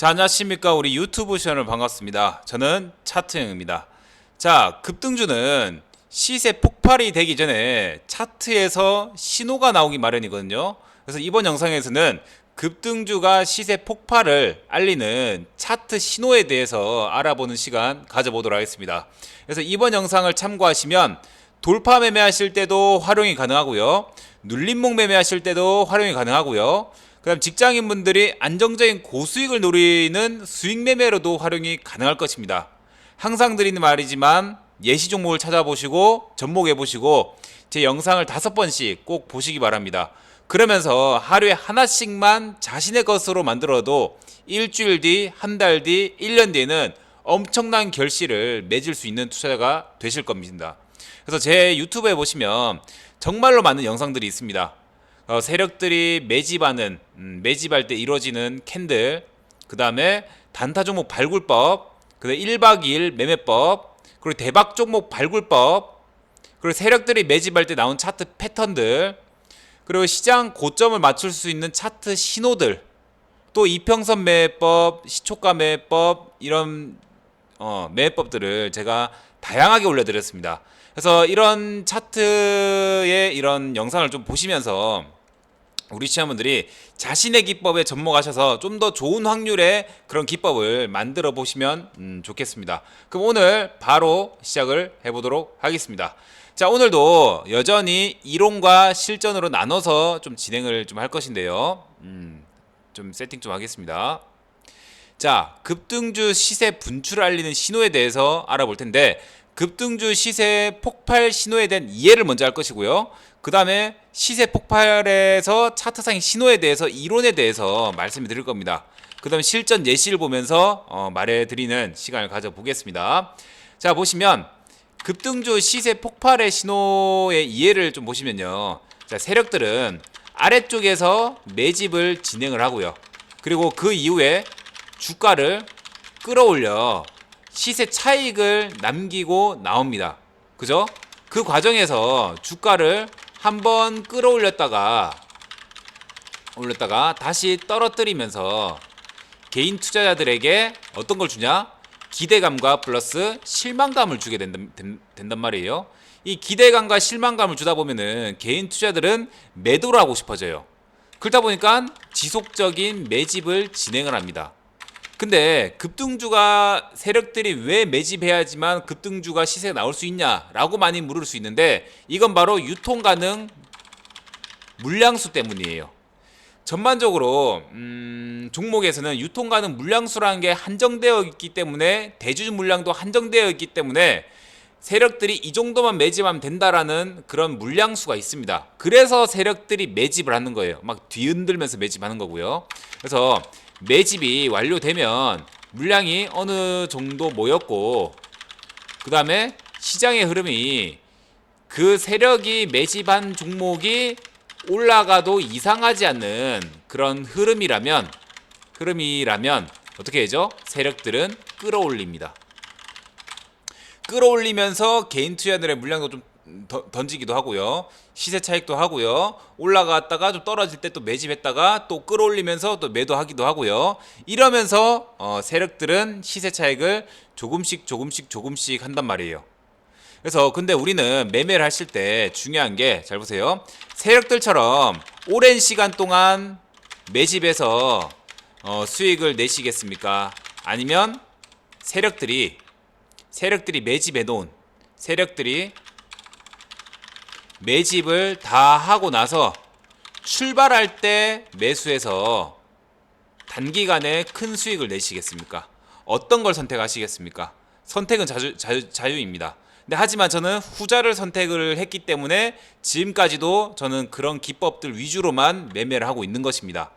자, 안녕하십니까. 우리 유튜브 시청자 반갑습니다. 저는 차트형입니다. 자, 급등주는 시세 폭발이 되기 전에 차트에서 신호가 나오기 마련이거든요. 그래서 이번 영상에서는 급등주가 시세 폭발을 알리는 차트 신호에 대해서 알아보는 시간 가져보도록 하겠습니다. 그래서 이번 영상을 참고하시면 돌파 매매하실 때도 활용이 가능하고요. 눌림목 매매하실 때도 활용이 가능하고요. 그다음 직장인분들이 안정적인 고수익을 노리는 수익 매매로도 활용이 가능할 것입니다. 항상 드리는 말이지만 예시 종목을 찾아보시고 접목해 보시고 제 영상을 다섯 번씩 꼭 보시기 바랍니다. 그러면서 하루에 하나씩만 자신의 것으로 만들어도 일주일 뒤, 한 달 뒤, 1년 뒤에는 엄청난 결실을 맺을 수 있는 투자자가 되실 겁니다. 그래서 제 유튜브에 보시면 정말로 많은 영상들이 있습니다. 어, 세력들이 매집하는 음, 매집할 때 이루어지는 캔들, 그 다음에 단타 종목 발굴법, 그다음 1박 2일 매매법, 그리고 대박 종목 발굴법, 그리고 세력들이 매집할 때 나온 차트 패턴들, 그리고 시장 고점을 맞출 수 있는 차트 신호들, 또 이평선 매매법, 시초가 매매법 이런 어, 매매법들을 제가 다양하게 올려드렸습니다. 그래서 이런 차트의 이런 영상을 좀 보시면서 우리 시청자분들이 자신의 기법에 접목하셔서 좀 더 좋은 확률의 그런 기법을 만들어 보시면 음, 좋겠습니다. 그럼 오늘 바로 시작을 해보도록 하겠습니다. 자 오늘도 여전히 이론과 실전으로 나눠서 좀 진행을 좀 할 것인데요. 음, 좀 세팅 좀 하겠습니다. 자, 급등주 시세 분출을 알리는 신호에 대해서 알아볼 텐데 급등주 시세 폭발 신호에 대한 이해를 먼저 할 것이고요. 그 다음에 시세 폭발에서 차트상의 신호에 대해서 이론에 대해서 말씀을 드릴 겁니다. 그 다음에 실전 예시를 보면서 어, 말해드리는 시간을 가져보겠습니다. 자, 보시면 급등주 시세 폭발의 신호의 이해를 좀 보시면요. 자, 세력들은 아래쪽에서 매집을 진행을 하고요. 그리고 그 이후에 주가를 끌어올려 시세 차익을 남기고 나옵니다. 그죠? 그 과정에서 주가를 한번 끌어올렸다가 올렸다가 다시 떨어뜨리면서 개인 투자자들에게 어떤 걸 주냐? 기대감과 플러스 실망감을 주게 된다, 된, 된단 말이에요. 이 기대감과 실망감을 주다 보면은 개인 투자들은 매도를 하고 싶어져요. 그러다 보니까 지속적인 매집을 진행을 합니다. 근데 급등주가 세력들이 왜 매집해야지만 급등주가 시세가 나올 수 있냐라고 많이 물을 수 있는데 이건 바로 유통 가능 물량수 때문이에요. 전반적으로 음, 종목에서는 유통 가능 물량수라는 게 한정되어 있기 때문에 대주 물량도 한정되어 있기 때문에 세력들이 이 정도만 매집하면 된다라는 그런 물량수가 있습니다. 그래서 세력들이 매집을 하는 거예요. 막 뒤흔들면서 매집하는 거고요. 그래서 매집이 완료되면 물량이 어느 정도 모였고 그 다음에 시장의 흐름이 그 세력이 매집한 종목이 올라가도 이상하지 않는 그런 흐름이라면 흐름이라면 어떻게 되죠? 세력들은 끌어올립니다. 끌어올리면서 개인 투자들의 물량도 좀 던지기도 하고요. 시세 차익도 하고요. 올라갔다가 좀 떨어질 때 또 매집했다가 또 끌어올리면서 또 매도하기도 하고요. 이러면서 어, 세력들은 시세 차익을 조금씩 조금씩 조금씩 한단 말이에요. 그래서 근데 우리는 매매를 하실 때 중요한 게 잘 보세요. 세력들처럼 오랜 시간 동안 매집해서 어, 수익을 내시겠습니까? 아니면 세력들이 세력들이 매집해 놓은 세력들이 매집을 다 하고 나서 출발할 때 매수해서 단기간에 큰 수익을 내시겠습니까? 어떤 걸 선택하시겠습니까? 선택은 자주, 자유, 자유입니다. 근데 하지만 저는 후자를 선택을 했기 때문에 지금까지도 저는 그런 기법들 위주로만 매매를 하고 있는 것입니다.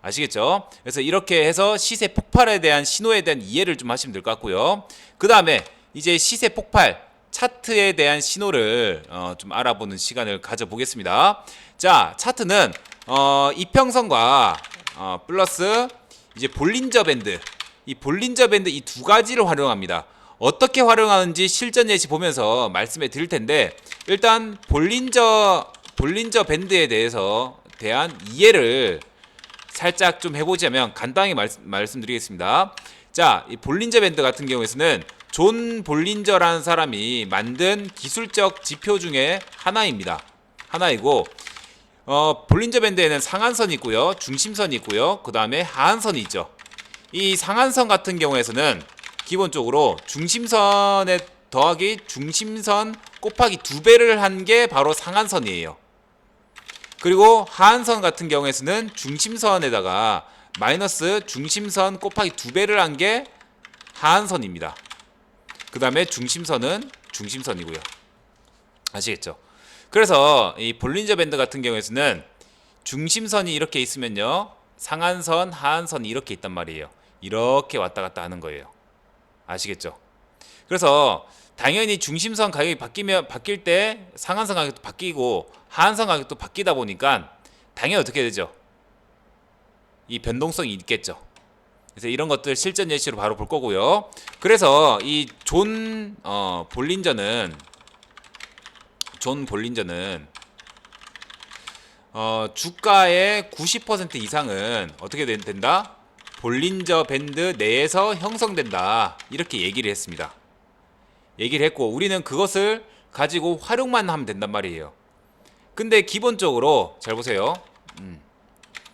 아시겠죠? 그래서 이렇게 해서 시세 폭발에 대한 신호에 대한 이해를 좀 하시면 될 것 같고요. 그 다음에 이제 시세 폭발 차트에 대한 신호를 어, 좀 알아보는 시간을 가져보겠습니다. 자, 차트는 어, 이평선과 어, 플러스 이제 볼린저 밴드, 이 볼린저 밴드 이 두 가지를 활용합니다. 어떻게 활용하는지 실전 예시 보면서 말씀해 드릴 텐데 일단 볼린저 볼린저 밴드에 대해서 대한 이해를 살짝 좀 해보자면 간단하게 말, 말씀드리겠습니다. 자, 이 볼린저 밴드 같은 경우에는 존 볼린저라는 사람이 만든 기술적 지표 중에 하나입니다. 하나이고 어, 볼린저 밴드에는 상한선이 있고요, 중심선이 있고요, 그 다음에 하한선이 있죠. 이 상한선 같은 경우에서는 기본적으로 중심선에 더하기 중심선 곱하기 두 배를 한 게 바로 상한선이에요. 그리고 하한선 같은 경우에서는 중심선에다가 마이너스 중심선 곱하기 두 배를 한 게 하한선입니다. 그 다음에 중심선은 중심선이고요. 아시겠죠? 그래서 이 볼린저 밴드 같은 경우에는 중심선이 이렇게 있으면요. 상한선, 하한선이 이렇게 있단 말이에요. 이렇게 왔다 갔다 하는 거예요. 아시겠죠? 그래서 당연히 중심선 가격이 바뀌면 바뀔 때 상한선 가격도 바뀌고 하한선 가격도 바뀌다 보니까 당연히 어떻게 되죠? 이 변동성이 있겠죠. 그래서 이런 것들 실전 예시로 바로 볼 거고요. 그래서 이존 어, 볼린저는 존 볼린저는 어, 주가의 90% 이상은 어떻게 된- 된다? 볼린저 밴드 내에서 형성된다. 이렇게 얘기를 했습니다. 얘기를 했고 우리는 그것을 가지고 활용만 하면 된단 말이에요. 근데 기본적으로 잘 보세요. 음,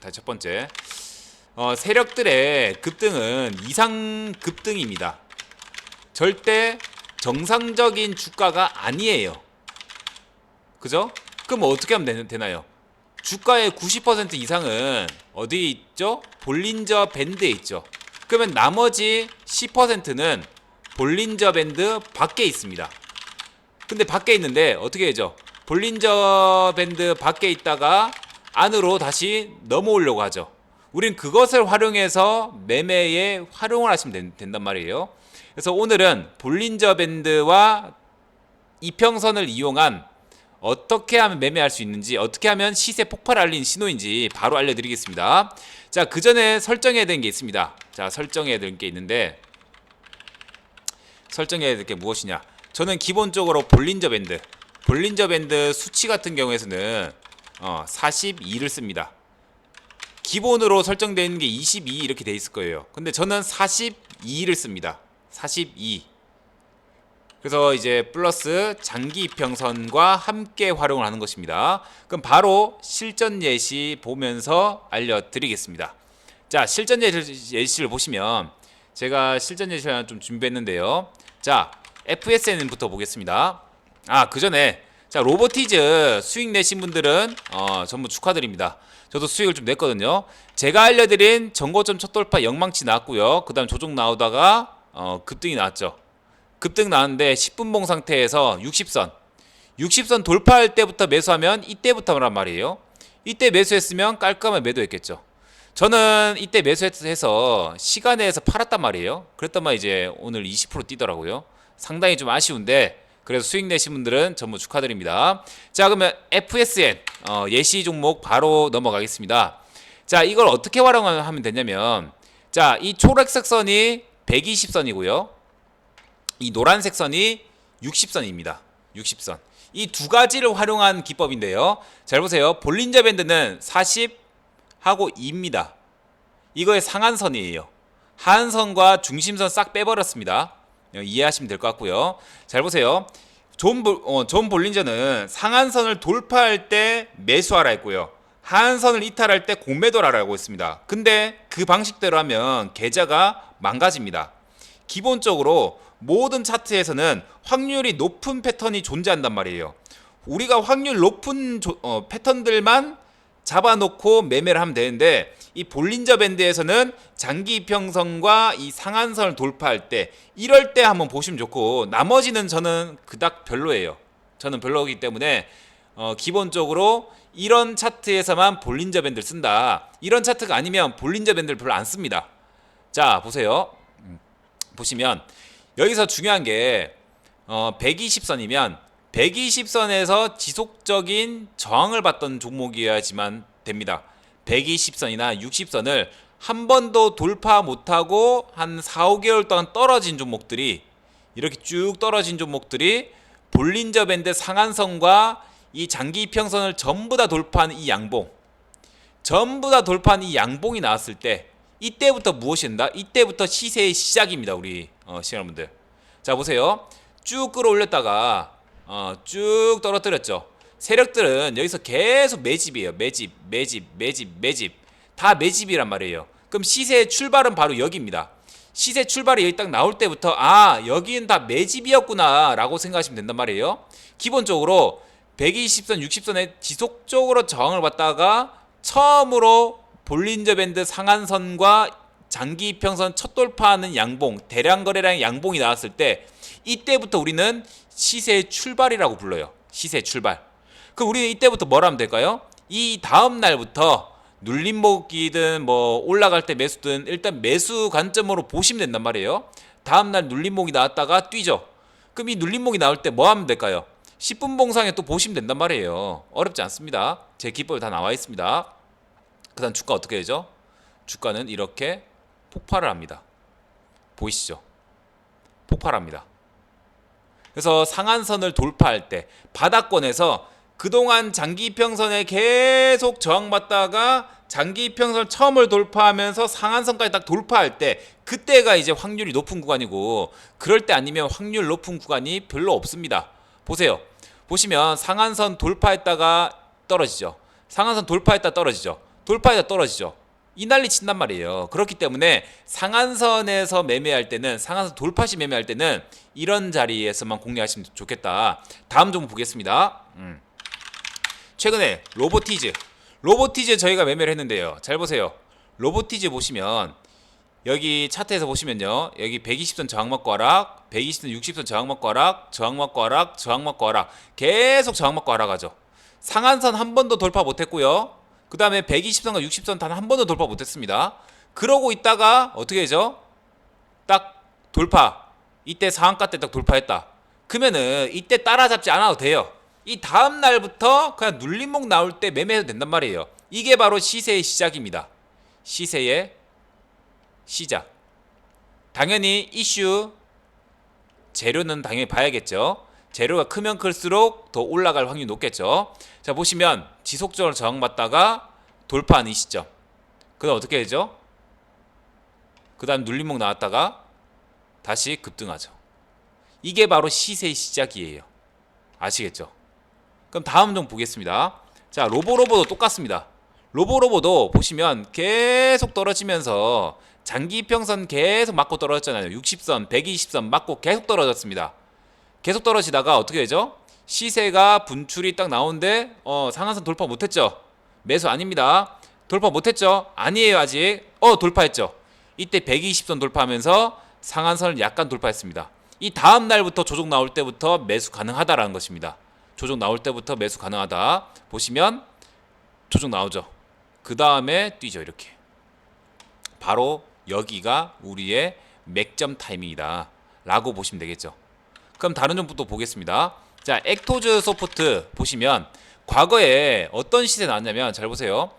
다시 첫 번째. 어, 세력들의 급등은 이상 급등입니다. 절대 정상적인 주가가 아니에요. 그죠? 그럼 어떻게 하면 되나요? 주가의 90% 이상은 어디 있죠? 볼린저 밴드에 있죠. 그러면 나머지 10%는 볼린저 밴드 밖에 있습니다. 근데 밖에 있는데 어떻게 되죠? 볼린저 밴드 밖에 있다가 안으로 다시 넘어오려고 하죠. 우린 그것을 활용해서 매매에 활용을 하시면 된, 된단 말이에요. 그래서 오늘은 볼린저 밴드와 이평선을 이용한 어떻게 하면 매매할 수 있는지 어떻게 하면 시세 폭발 알린 신호인지 바로 알려드리겠습니다. 자, 그 전에 설정해야 되는 게 있습니다. 자, 설정해야 되는 게 있는데 설정해야 될 게 무엇이냐? 저는 기본적으로 볼린저 밴드, 볼린저 밴드 수치 같은 경우에서는 어, 42를 씁니다. 기본으로 설정되어 있는 게 22 이렇게 돼 있을 거예요. 근데 저는 42를 씁니다. 42. 그래서 이제 플러스 장기 이평선과 함께 활용을 하는 것입니다. 그럼 바로 실전 예시 보면서 알려드리겠습니다. 자, 실전 예시- 예시를 보시면 제가 실전 예시를 하나 좀 준비했는데요. 자, FSN부터 보겠습니다. 아, 그 전에 자 로보티즈 수익 내신 분들은 어, 전부 축하드립니다. 저도 수익을 좀 냈거든요. 제가 알려드린 정고점 첫 돌파 영망치 나왔고요. 그 다음 조정 나오다가 어, 급등이 나왔죠. 급등 나왔는데 10분 봉 상태에서 60선 60선 돌파할 때부터 매수하면 이때부터란 말이에요. 이때 매수했으면 깔끔하게 매도했겠죠. 저는 이때 매수해서 시간에서 팔았단 말이에요. 그랬더만 이제 오늘 20% 뛰더라고요. 상당히 좀 아쉬운데 그래서 수익 내신 분들은 전부 축하드립니다. 자 그러면 FSN 어, 예시 종목 바로 넘어가겠습니다. 자 이걸 어떻게 활용하면 되냐면 자 이 초록색 선이 120선이고요. 이 노란색 선이 60선입니다. 60선. 이 두 가지를 활용한 기법인데요. 잘 보세요. 볼린저 밴드는 40 하고 2입니다. 이거의 상한선이에요. 하한선과 중심선 싹 빼버렸습니다. 어, 이해하시면 될 것 같고요. 잘 보세요. 존, 볼, 어, 존 볼린저는 상한선을 돌파할 때 매수하라 했고요. 하한선을 이탈할 때 공매도라고 했습니다. 근데 그 방식대로 하면 계좌가 망가집니다. 기본적으로 모든 차트에서는 확률이 높은 패턴이 존재한단 말이에요. 우리가 확률 높은 조- 어, 패턴들만 잡아놓고 매매를 하면 되는데 이 볼린저 밴드에서는 장기 이평선과 이 상한선을 돌파할 때 이럴 때 한번 보시면 좋고 나머지는 저는 그닥 별로예요. 저는 별로이기 때문에 어, 기본적으로 이런 차트에서만 볼린저 밴드를 쓴다. 이런 차트가 아니면 볼린저 밴드를 별로 안 씁니다. 자 보세요. 음, 보시면 여기서 중요한 게 어, 120선이면 120선에서 지속적인 저항을 받던 종목이어야지만 됩니다. 120선이나 60선을 한 번도 돌파 못하고 한 4, 5개월 동안 떨어진 종목들이 이렇게 쭉 떨어진 종목들이 볼린저 밴드 상한선과 이 장기 이평선을 전부 다 돌파한 이 양봉 전부 다 돌파한 이 양봉이 나왔을 때 이때부터 무엇이 된다? 이때부터 시세의 시작입니다. 우리 어, 시청자분들. 자 보세요. 쭉 끌어올렸다가 어, 쭉 떨어뜨렸죠. 세력들은 여기서 계속 매집이에요. 매집, 매집, 매집, 매집. 다 매집이란 말이에요. 그럼 시세의 출발은 바로 여기입니다. 시세 출발이 여기 딱 나올 때부터 아 여기는 다 매집이었구나 라고 생각하시면 된단 말이에요. 기본적으로 120선, 60선에 지속적으로 저항을 받다가 처음으로 볼린저 밴드 상한선과 장기 이평선 첫 돌파하는 양봉, 대량 거래량의 양봉이 나왔을 때 이때부터 우리는 시세의 출발이라고 불러요. 시세 출발. 그럼 우리는 이때부터 뭘 하면 될까요? 이 다음 날부터 눌림목이든 뭐 올라갈 때 매수든 일단 매수 관점으로 보시면 된단 말이에요. 다음 날 눌림목이 나왔다가 뛰죠. 그럼 이 눌림목이 나올 때 뭐 하면 될까요? 10분 봉상에 또 보시면 된단 말이에요. 어렵지 않습니다. 제 기법이 다 나와 있습니다. 그 다음 주가 어떻게 되죠? 주가는 이렇게 폭발을 합니다. 보이시죠? 폭발합니다. 그래서 상한선을 돌파할 때 바닥권에서 그동안 장기 이평선에 계속 저항받다가 장기 이평선 처음을 돌파하면서 상한선까지 딱 돌파할 때 그때가 이제 확률이 높은 구간이고 그럴 때 아니면 확률 높은 구간이 별로 없습니다. 보세요. 보시면 상한선 돌파했다가 떨어지죠. 상한선 돌파했다 떨어지죠. 돌파했다 떨어지죠. 이 난리 친단 말이에요. 그렇기 때문에 상한선에서 매매할 때는 상한선 돌파 시 매매할 때는 이런 자리에서만 공략하시면 좋겠다. 다음 좀 보겠습니다. 음. 최근에 로보티즈 로보티즈 저희가 매매를 했는데요. 잘 보세요. 로보티즈 보시면 여기 차트에서 보시면요. 여기 120선 저항 맞고 하락, 120선 60선 저항 맞고 하락, 저항 맞고 하락, 저항 맞고 하락. 계속 저항 맞고 하락하죠. 상한선 한 번도 돌파 못 했고요. 그 다음에 120선과 60선 단 한 번도 돌파 못 했습니다. 그러고 있다가 어떻게 되죠? 딱 돌파. 이때 상한가 때 딱 돌파했다. 그러면은 이때 따라잡지 않아도 돼요. 이 다음 날부터 그냥 눌림목 나올 때 매매해도 된단 말이에요. 이게 바로 시세의 시작입니다. 시세의 시작. 당연히 이슈 재료는 당연히 봐야겠죠. 재료가 크면 클수록 더 올라갈 확률이 높겠죠. 자 보시면 지속적으로 저항받다가 돌파한 이 시점. 그 다음 어떻게 되죠? 그 다음 눌림목 나왔다가 다시 급등하죠. 이게 바로 시세의 시작이에요. 아시겠죠? 그럼 다음 좀 보겠습니다. 자 로보로보도 똑같습니다. 로보로보도 보시면 계속 떨어지면서 장기 평선 계속 맞고 떨어졌잖아요. 60선, 120선 맞고 계속 떨어졌습니다. 계속 떨어지다가 어떻게 되죠? 시세가 분출이 딱 나오는데 어, 상한선 돌파 못했죠? 매수 아닙니다. 돌파 못했죠? 아니에요 아직. 어 돌파했죠? 이때 120선 돌파하면서 상한선을 약간 돌파했습니다. 이 다음 날부터 조정 나올 때부터 매수 가능하다라는 것입니다. 조정 나올 때부터 매수 가능하다. 보시면 조정 나오죠. 그 다음에 뛰죠 이렇게. 바로 여기가 우리의 맥점 타이밍이다. 라고 보시면 되겠죠. 그럼 다른 점부터 보겠습니다. 자, 액토즈 소프트 보시면 과거에 어떤 시세 나왔냐면 잘 보세요.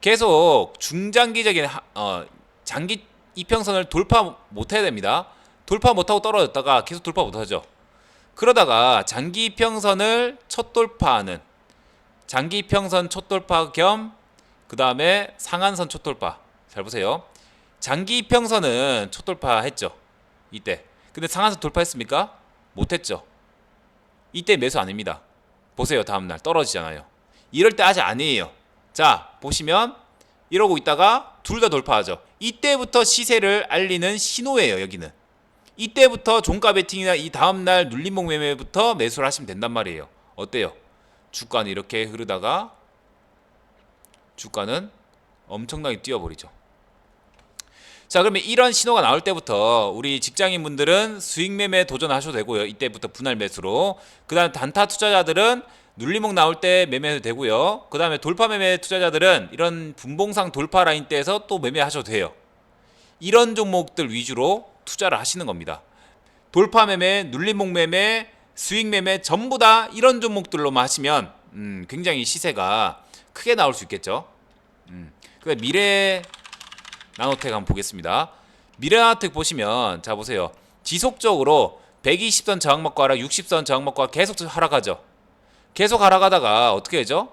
계속 중장기적인 하- 어, 장기 이평선을 돌파 못해야 됩니다. 돌파 못하고 떨어졌다가 계속 돌파 못하죠. 그러다가 장기 이평선을 첫 돌파하는 장기 이평선 첫 돌파 겸 그 다음에 상한선 첫 돌파. 잘 보세요. 장기 이평선은 첫 돌파했죠. 이때. 근데 상한선 돌파했습니까? 못했죠. 이때 매수 아닙니다. 보세요. 다음날 떨어지잖아요. 이럴 때 아직 아니에요. 자 보시면 이러고 있다가 둘 다 돌파하죠. 이때부터 시세를 알리는 신호예요. 여기는. 이때부터 종가 베팅이나 이 다음날 눌림목 매매부터 매수를 하시면 된단 말이에요. 어때요? 주가는 이렇게 흐르다가 주가는 엄청나게 뛰어버리죠. 자 그러면 이런 신호가 나올 때부터 우리 직장인분들은 수익 매매 도전하셔도 되고요. 이때부터 분할 매수로. 그 다음 단타 투자자들은 눌림목 나올 때 매매해도 되고요. 그 다음에 돌파 매매 투자자들은 이런 분봉상 돌파 라인 때에서 또 매매하셔도 돼요. 이런 종목들 위주로 투자를 하시는 겁니다. 돌파 매매, 눌림목 매매, 수익 매매 전부 다 이런 종목들로만 하시면 음, 굉장히 시세가 크게 나올 수 있겠죠. 음. 그 미래 나노텍 한번 보겠습니다. 미래 나노텍 보시면 자 보세요. 지속적으로 120선 저항 먹고 하락, 60선 저항 먹고 하락 계속 하락하죠. 계속 하락하다가 어떻게 되죠?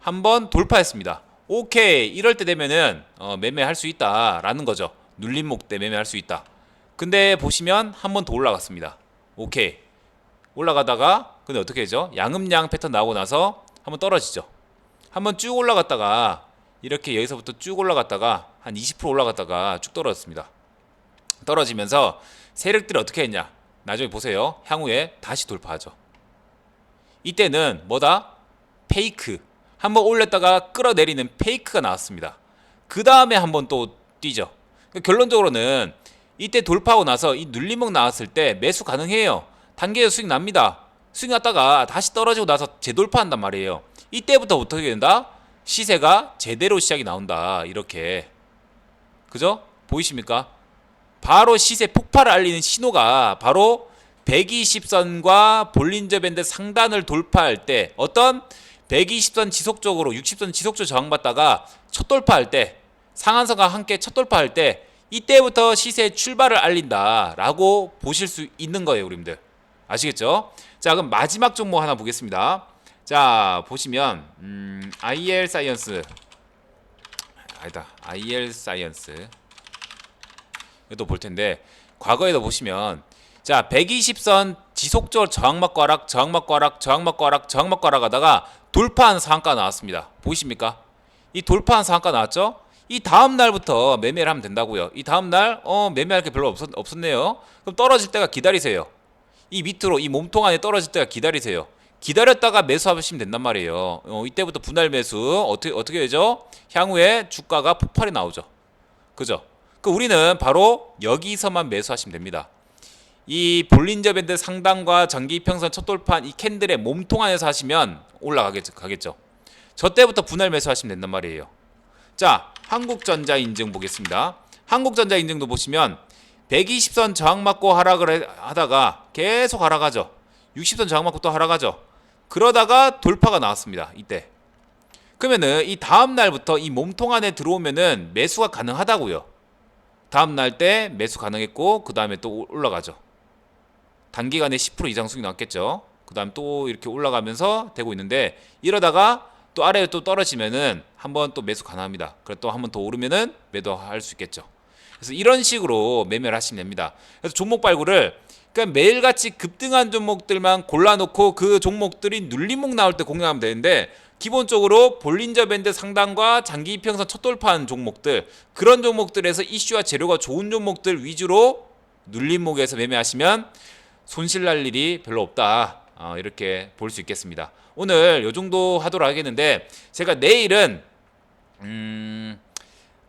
한번 돌파했습니다. 오케이 이럴 때 되면은 어, 매매할 수 있다라는 거죠. 눌림목 때 매매할 수 있다. 근데 보시면 한 번 더 올라갔습니다. 오케이 올라가다가 근데 어떻게 되죠? 양음양 패턴 나오고 나서 한번 떨어지죠. 한번 쭉 올라갔다가 이렇게 여기서부터 쭉 올라갔다가 한 20% 올라갔다가 쭉 떨어졌습니다. 떨어지면서 세력들이 어떻게 했냐? 나중에 보세요. 향후에 다시 돌파하죠. 이때는 뭐다? 페이크. 한번 올렸다가 끌어내리는 페이크가 나왔습니다. 그 다음에 한번 또 뛰죠. 그러니까 결론적으로는 이때 돌파하고 나서 이 눌림목 나왔을 때 매수 가능해요. 단계에 수익 납니다. 수익 났다가 다시 떨어지고 나서 재돌파한단 말이에요. 이때부터 어떻게 된다? 시세가 제대로 시작이 나온다. 이렇게. 그죠? 보이십니까? 바로 시세 폭발을 알리는 신호가 바로 120선과 볼린저 밴드 상단을 돌파할 때 어떤 120선 지속적으로 60선 지속적으로 저항받다가 첫 돌파할 때 상한선과 함께 첫 돌파할 때 이때부터 시세 출발을 알린다라고 보실 수 있는 거예요, 우리들. 아시겠죠? 자, 그럼 마지막 종목 하나 보겠습니다. 자, 보시면 음, IL 사이언스 아니다. IL 사이언스 이것도 볼 텐데 과거에도 보시면 자 120선 지속적으로 저항받고 하락 저항받고 하락 저항받고 하락 저항받고 하락 하다가 돌파한 상한가 나왔습니다. 보이십니까? 이 돌파한 상한가 나왔죠? 이 다음 날부터 매매를 하면 된다고요. 이 다음 날 어 매매할 게 별로 없었, 없었네요. 그럼 떨어질 때가 기다리세요. 이 밑으로 이 몸통 안에 떨어질 때가 기다리세요 기다렸다가 매수하시면 된단 말이에요 어, 이때부터 분할 매수 어떻게 어떻게 되죠 향후에 주가가 폭발이 나오죠 그죠 그 우리는 바로 여기서만 매수하시면 됩니다. 이 볼린저 밴드 상단과 장기 이평선 첫 돌파한 이 캔들의 몸통 안에서 하시면 올라가겠죠. 가겠죠. 저 때부터 분할 매수하시면 된단 말이에요. 자, 한국전자 인증 보겠습니다. 한국전자 인증도 보시면 120선 저항 맞고 하락을 해- 하다가 계속 하락하죠. 60선 저항 맞고 또 하락하죠. 그러다가 돌파가 나왔습니다. 이때. 그러면은 이 다음 날부터 이 몸통 안에 들어오면은 매수가 가능하다고요. 다음 날 때 매수 가능했고 그 다음에 또 올라가죠. 단기간에 10% 이상 수익 나왔겠죠. 그 다음 또 이렇게 올라가면서 되고 있는데 이러다가 또 아래에 또 떨어지면은 한번 또 매수 가능합니다. 그래 또한 번 더 오르면은 매도할 수 있겠죠. 그래서 이런 식으로 매매를 하시면 됩니다. 그래서 종목 발굴을 그러니까 매일같이 급등한 종목들만 골라놓고 그 종목들이 눌림목 나올 때 공략하면 되는데 기본적으로 볼린저 밴드 상단과 장기 이평선 첫 돌파한 종목들 그런 종목들에서 이슈와 재료가 좋은 종목들 위주로 눌림목에서 매매하시면 손실 날 일이 별로 없다 어, 이렇게 볼 수 있겠습니다. 오늘 요 정도 하도록 하겠는데 제가 내일은 음,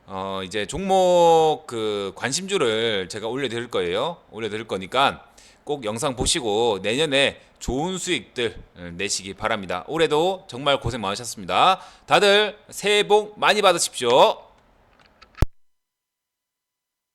어 이제 종목 그 관심주를 제가 올려드릴 거예요. 올려드릴 거니까 꼭 영상 보시고 내년에 좋은 수익들 어, 내시기 바랍니다. 올해도 정말 고생 많으셨습니다. 다들 새해 복 많이 받으십시오.